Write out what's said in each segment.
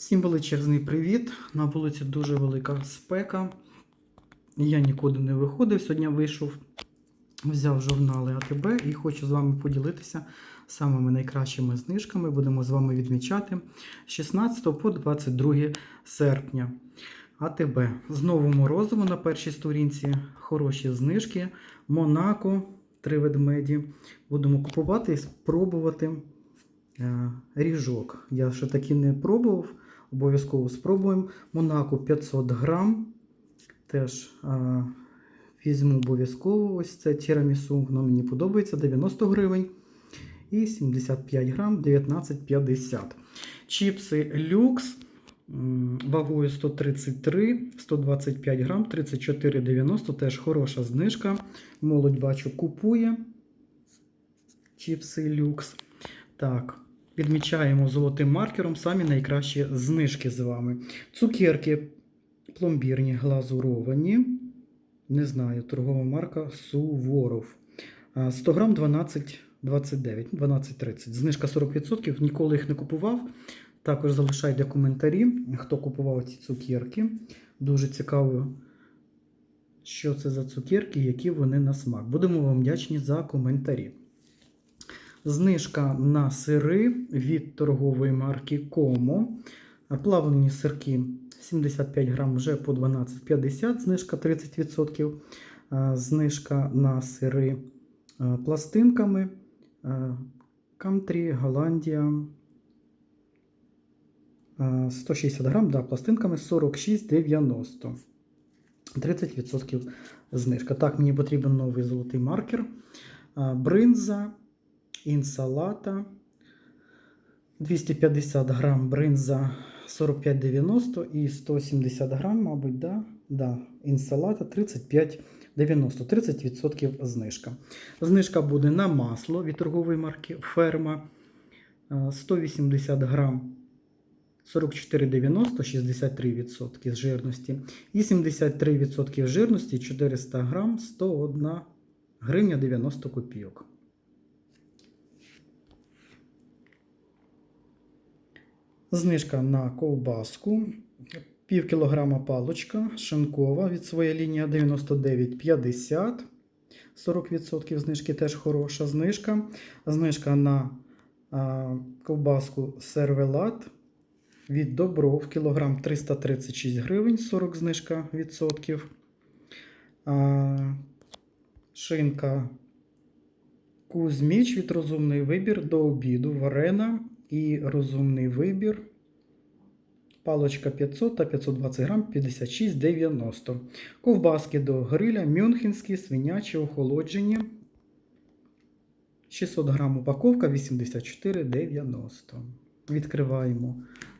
Всім величезний привіт. На вулиці дуже велика спека. Я нікуди не виходив. Сьогодні вийшов, взяв журнали АТБ і хочу з вами поділитися самими найкращими знижками. Будемо з вами відмічати 16 по 22 серпня. АТБ. Знову морозиво на першій сторінці. Хороші знижки. Монако, три ведмеді. Будемо купувати і спробувати. Е, Ріжок. Я ще таки не пробував. Обов'язково спробуємо. Монако 500 грам. Теж а, візьму обов'язково. Ось це тірамісу. Воно мені подобається. 90 гривень. І 75 грам 19,50. Чіпси люкс. Вагою 133, 125 грам, 34,90. Теж хороша знижка. Молодь бачу купує. Чіпси люкс. Так, відмічаємо золотим маркером самі найкращі знижки з вами. Цукерки пломбірні глазуровані. Не знаю, торгова марка Суворов. 100 грам 12,29, 12,30. Знижка 40%. Ніколи їх не купував. Також залишайте коментарі, хто купував ці цукерки. Дуже цікаво, що це за цукерки, які вони на смак. Будемо вам вдячні за коментарі. Знижка на сири від торгової марки Комо. Плавлені сирки 75 грам вже по 12,50, знижка 30%. Знижка на сири пластинками. Камтрі, Голландія. 160 грам, да, пластинками 46,90. 30% знижка. Так, мені потрібен новий золотий маркер. Бринза інсалата. 250 грам бринза 45,90 і 170 грам, мабуть, да? Да. інсалата 35,90, 30% знижка. Знижка буде на масло від торгової марки Ферма. Е, 180 грам 44,90, 63% з жирності. І 73% жирності 400 грам 101 гривня 90 копійок. Знижка на ковбаску. Пів кілограма палочка шинкова від своєї лінії 99,50. 40% знижки теж хороша знижка. Знижка на а, ковбаску сервелат від Добров кілограм 336 гривень, 40 знижка відсотків. А, шинка Кузьміч від розумний вибір до обіду. Варена і розумний вибір. Палочка 500 та 520 грам 56,90. Ковбаски до гриля, мюнхенські, свинячі, охолоджені. 600 грам упаковка 84,90. Відкриваємо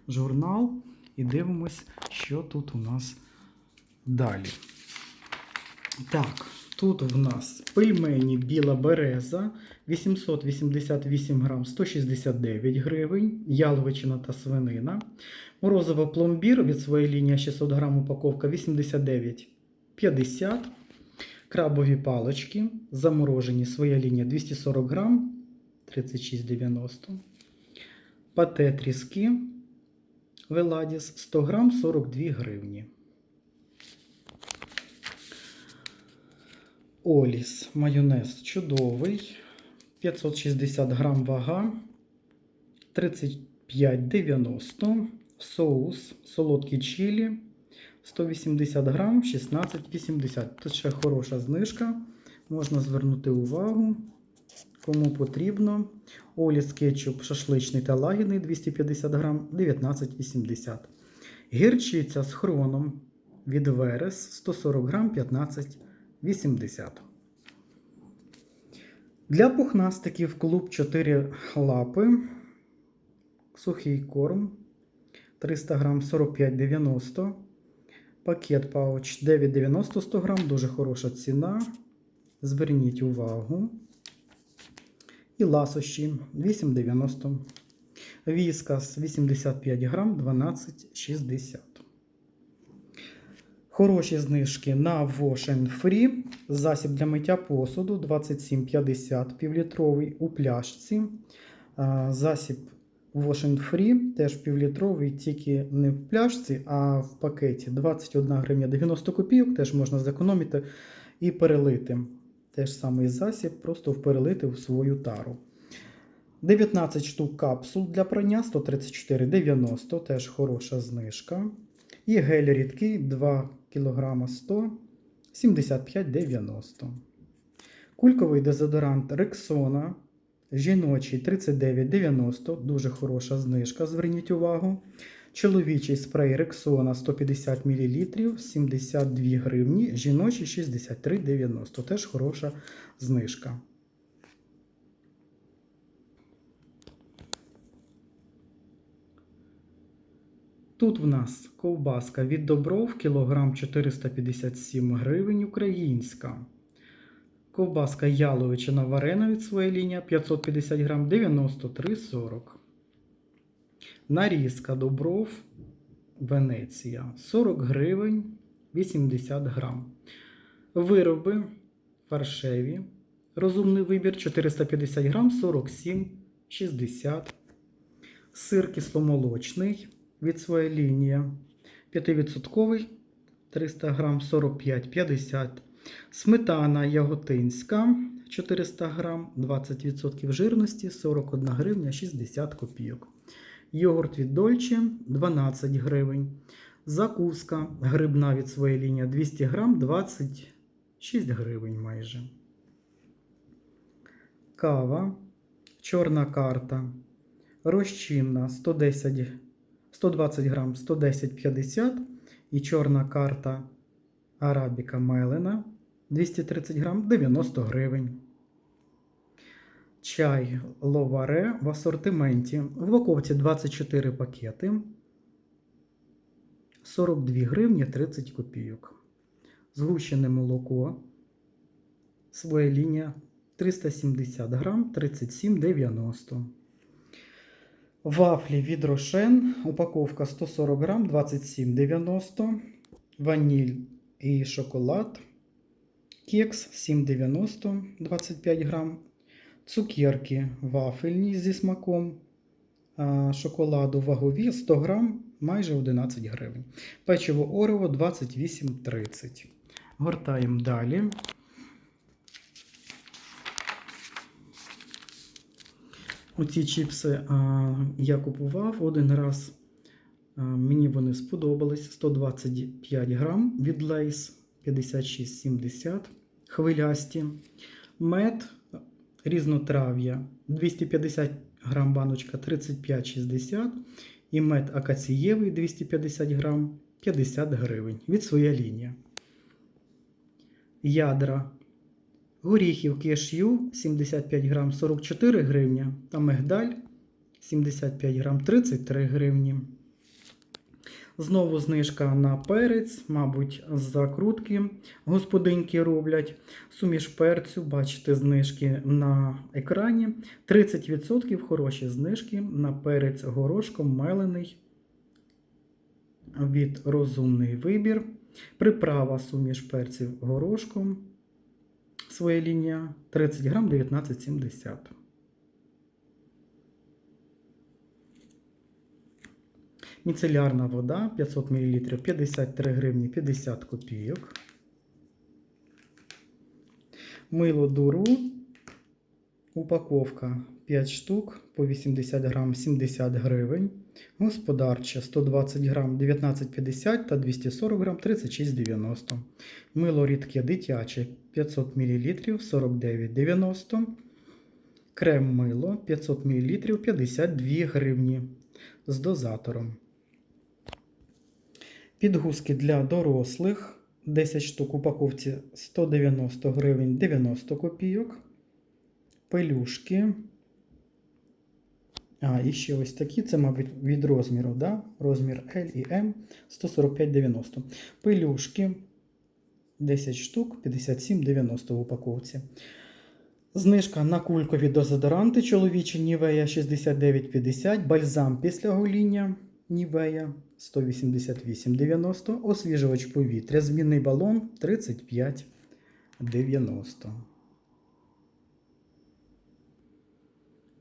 журнал і дивимось, що тут у нас далі. Так, тут в нас пельмені біла береза 888 грам 169 гривень, яловичина та свинина. Морозиво пломбір від своєї лінії 600 грам упаковка 89,50. Крабові палочки заморожені своя лінія 240 грам 36,90. Пате тріски Веладіс 100 грам 42 гривні. Оліс майонез чудовий. 560 грам вага. 35,90. Соус солодкий чилі. 180 грам 16,80. Тут ще хороша знижка. Можна звернути увагу. Кому потрібно. Оліс кетчуп шашличний та лагідний 250 грам 19,80. Гірчиця з хроном від Верес 140 грам 15,80. Для пухнастиків клуб 4 лапи. Сухий корм 300 грам 45,90. Пакет пауч 9,90 100 грам. Дуже хороша ціна. Зверніть увагу. І ласощі 8,90. Віскас 85 грам 12,60. Хороші знижки на Wash Free. Засіб для миття посуду 27,50 півлітровий у пляшці. Засіб Wash and Free, теж півлітровий, тільки не в пляшці, а в пакеті. 21 гривня 90 копійок, теж можна зекономити і перелити. Теж самий засіб, просто перелити в свою тару. 19 штук капсул для прання 134,90, теж хороша знижка. І гель рідкий 2 кг 100 75,90. Кульковий дезодорант Рексона. Жіночий 39,90, дуже хороша знижка, зверніть увагу. Чоловічий спрей Рексона 150 мл 72 гривні, жіночий 63,90, теж хороша знижка. Тут в нас ковбаска від Добров, кілограм 457 гривень українська. Ковбаска яловичина варена від своєї лінії 550 грам 93,40. Нарізка Добров Венеція 40 гривень 80 грам. Вироби фаршеві. Розумний вибір 450 грам 47,60. Сир кисломолочний від своєї лінії 5% 300 грам 45,50 Сметана яготинська 400 грам, 20% жирності 41 гривня 60 копійок. Йогурт від Дольче 12 гривень. Закуска грибна від своєї лінії 200 грам 26 гривень майже. Кава. Чорна карта. Розчинна 110, 120 грам 110,50 і чорна карта Арабіка Мелена 230 грам 90 гривень. Чай Ловаре в асортименті. В упаковці 24 пакети. 42 гривні 30 копійок. Згущене молоко. Своя лінія 370 грам 37,90. Вафлі від Рошен. Упаковка 140 грам 27,90. Ваніль і шоколад. Кекс 7,90 25 грам. Цукерки вафельні зі смаком. Шоколаду вагові 100 грам майже 11 гривень. Печиво Орево 28,30. Гортаємо далі. Оці чіпси а, я купував один раз. А, Мені вони сподобались 125 грам від Lays 56,70 хвилясті. Мед різнотрав'я 250 грам баночка 35,60 і мед акацієвий 250 грам 50 гривень від своя лінія. Ядра горіхів кешю 75 грам 44 гривні та мигдаль 75 грам 33 гривні. Знову знижка на перець, мабуть, з закрутки господинки роблять. Суміш перцю, бачите, знижки на екрані. 30% хороші знижки на перець горошком мелений від розумний вибір. Приправа суміш перців горошком. Своя лінія 30 грам 19,70. Міцелярна вода 500 мл 53 гривні 50 копійок. Мило дуру. Упаковка 5 штук по 80 грам 70 гривень. Господарче 120 грам 19,50 та 240 грам 36,90. Мило рідке дитяче 500 мл 49,90. Крем мило 500 мл 52 гривні з дозатором. Підгузки для дорослих 10 штук упаковці 190 гривень 90 копійок. Пелюшки. А, і ще ось такі, це, мабуть, від розміру, да? розмір L і M 145,90. Пелюшки 10 штук 57,90 в упаковці. Знижка на кулькові дезодоранти чоловічі Нівея 69,50, бальзам після гоління Нівея 188,90, освіжувач повітря, змінний балон 35,90.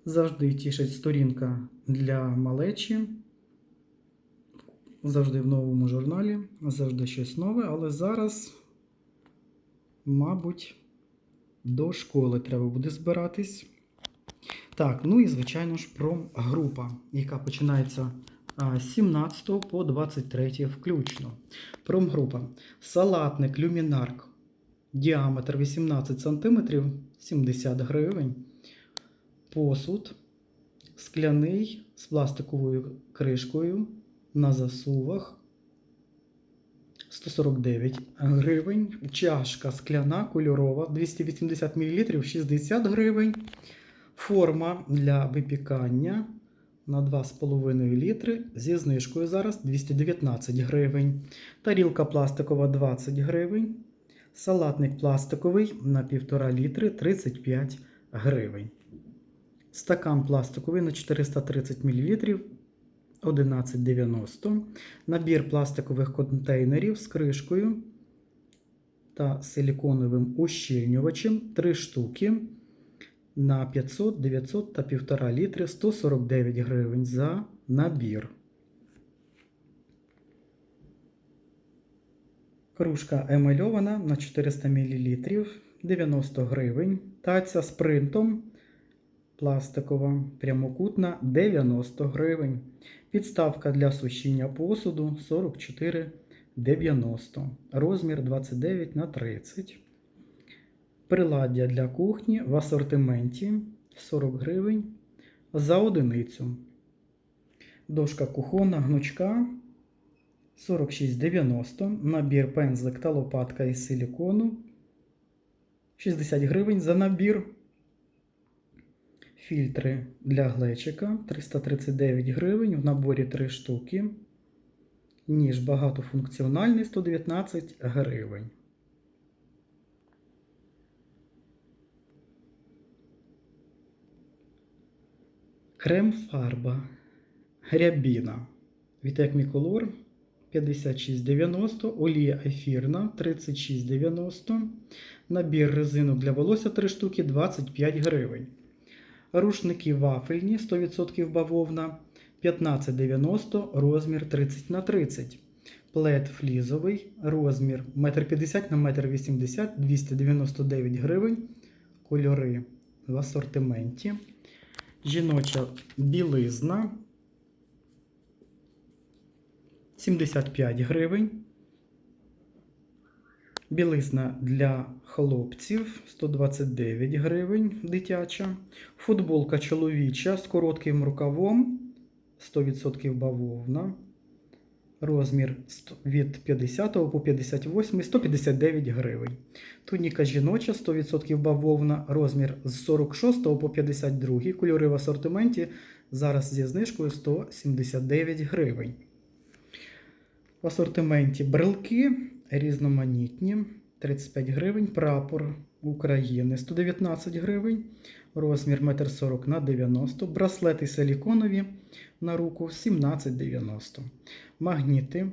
Завжди тішить сторінка для малечі. Завжди в новому журналі, завжди щось нове, але зараз, мабуть, до школи треба буде збиратись. Так, ну і звичайно ж промгрупа, яка починається з 17 по 23 включно. Промгрупа. Салатник люмінарк. Діаметр 18 см 70 гривень. Посуд скляний з пластиковою кришкою на засувах 149 гривень. Чашка скляна кольорова 280 мл 60 гривень. Форма для випікання на 2,5 літри зі знижкою зараз 219 гривень. Тарілка пластикова 20 гривень. Салатник пластиковий на 1,5 літри 35 гривень. Стакан пластиковий на 430 мл 11,90. Набір пластикових контейнерів з кришкою та силіконовим ущільнювачем 3 штуки на 500, 900 та 1,5 літри 149 гривень за набір. Кружка емальована на 400 мл 90 гривень. Таця з принтом пластикова, прямокутна 90 гривень. Підставка для сушіння посуду 44,90. Розмір 29 на 30. Приладдя для кухні в асортименті 40 гривень за одиницю. Дошка кухонна гнучка 46,90. Набір пензлик та лопатка із силікону 60 гривень за набір. Фільтри для глечика 339 гривень. В наборі 3 штуки. Ніж багатофункціональний 119 гривень. Крем-фарба Грябіна. Вітек Міколор 56,90, олія ефірна 36,90. Набір резинок для волосся 3 штуки 25 гривень. Рушники вафельні 100% бавовна 15,90, розмір 30 на 30. Плед флізовий, розмір 1,50 на 1,80 м 299 гривень. Кольори в асортименті. Жіноча білизна 75 гривень. Білизна для хлопців 129 гривень дитяча. Футболка чоловіча з коротким рукавом 100% бавовна. Розмір від 50 по 58 159 гривень. Туніка жіноча 100% бавовна, розмір з 46 по 52 кольори в асортименті. Зараз зі знижкою 179 гривень. В асортименті брелки різноманітні 35 гривень. Прапор України 119 гривень. Розмір 1,40 на 90 Браслети силіконові на руку 17,90 Магніти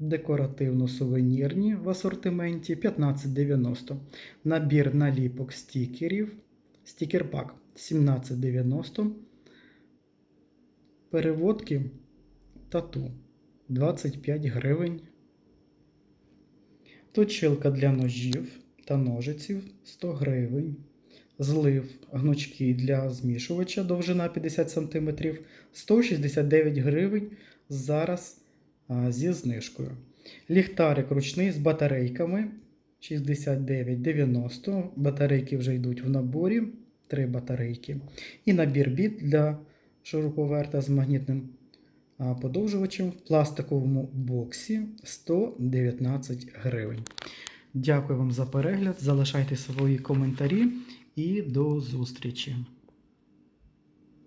декоративно-сувенірні в асортименті 15,90 Набір наліпок стікерів. Стікер-пак 17,90 Переводки тату 25 гривень. Точилка для ножів та ножиців 100 гривень. Злив гнучки для змішувача довжина 50 см 169 гривень зараз а, зі знижкою. Ліхтарик ручний з батарейками 69,90. Батарейки вже йдуть в наборі. 3 батарейки. І набір біт для шуруповерта з магнітним подовжувачем в пластиковому боксі 119 гривень. Дякую вам за перегляд. Залишайте свої коментарі і до зустрічі!